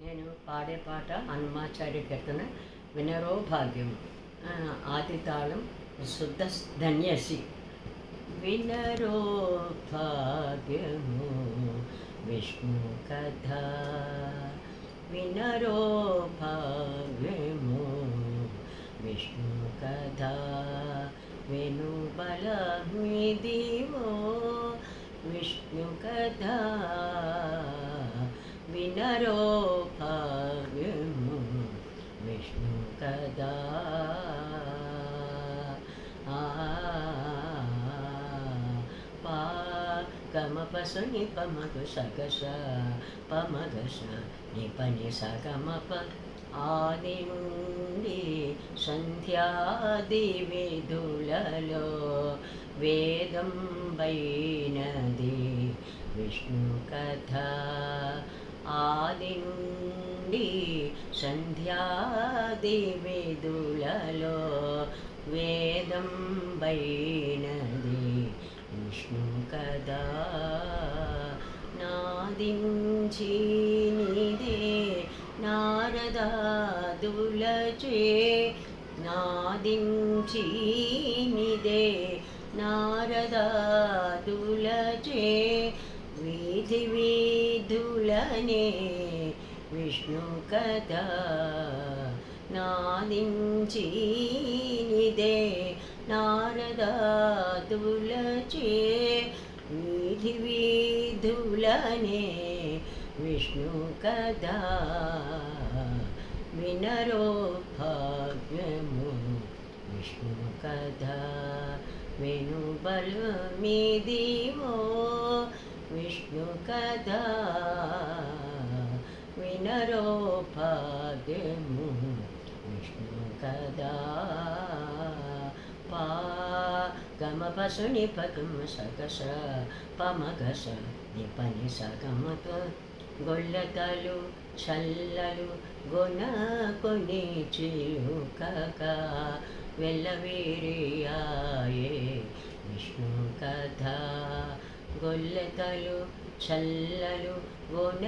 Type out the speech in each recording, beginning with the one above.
నేను పాడే పాట హనుమాచార్య కీర్తన వినరో భాగ్యం. ఆది తాళం శుద్ధ ధన్యసి. వినరో భాగ్యము విష్ణు కథ. వినరో భాగ్యము విష్ణు కథ. వెను బలమిదివో విష్ణు కథ. వినరో భాగ్యము విష్ణు కదా. ఆ, నిపమగు సగస పమగస నిపని సగమప ఆది నుండి సంధ్యాది విధులలో వేదం వైనది విష్ణు కథ. ఆది నుండి సంధ్యాది విధులలో వేదం బైనది విష్ణు కదా. నాదించి నీదే నారదాదులచే. నాదించి నిదే నారదాదులచే. వీధులనే విష్ణు కథ నాదించి నిదే నారదాతులచే వీధి వీధులనే విష్ణు కథ. వినరో భాగ్యము విష్ణు కథ. వెను బలు మీదివో విష్ణు కథ వినరో భాగ్యము విష్ణు కదా. పా గమ పసుని పగమ సగస పమగస నిపని సగమప. గొల్లతలు చల్లలు గొన కొని చిలుకక వెళ్ళవీరియాయే విష్ణు కథ గొల్లతలు చల్లలు గొన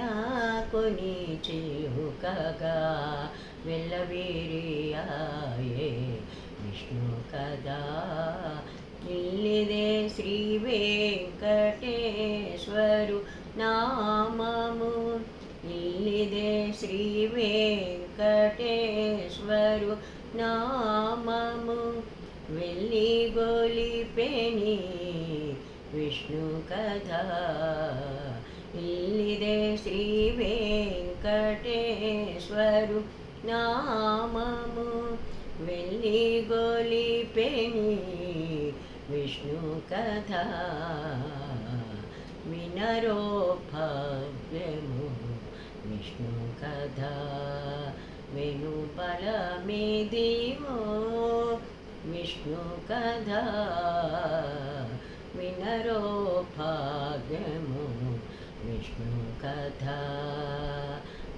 కొని చిలుకగా వెళ్ళవీరియాయే విష్ణు కదా. ఇల్లిదే శ్రీ వెంకటేశ్వరు నామము. ఇల్లిదే శ్రీ వెంకటేశ్వరు నామము. వెళ్ళి గొలిపెని విష్ణు కథ. ఇల్లిదే శ్రీ వెంకటేశ్వరు నామము. వెళ్ళి గొలిపెని విష్ణు కథ. వినరో భవ్యము విష్ణు కథ. వెను బలమేదివో విష్ణు కథ. కథ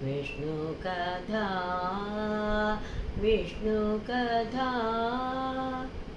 విష్ణు కథ విష్ణు కథ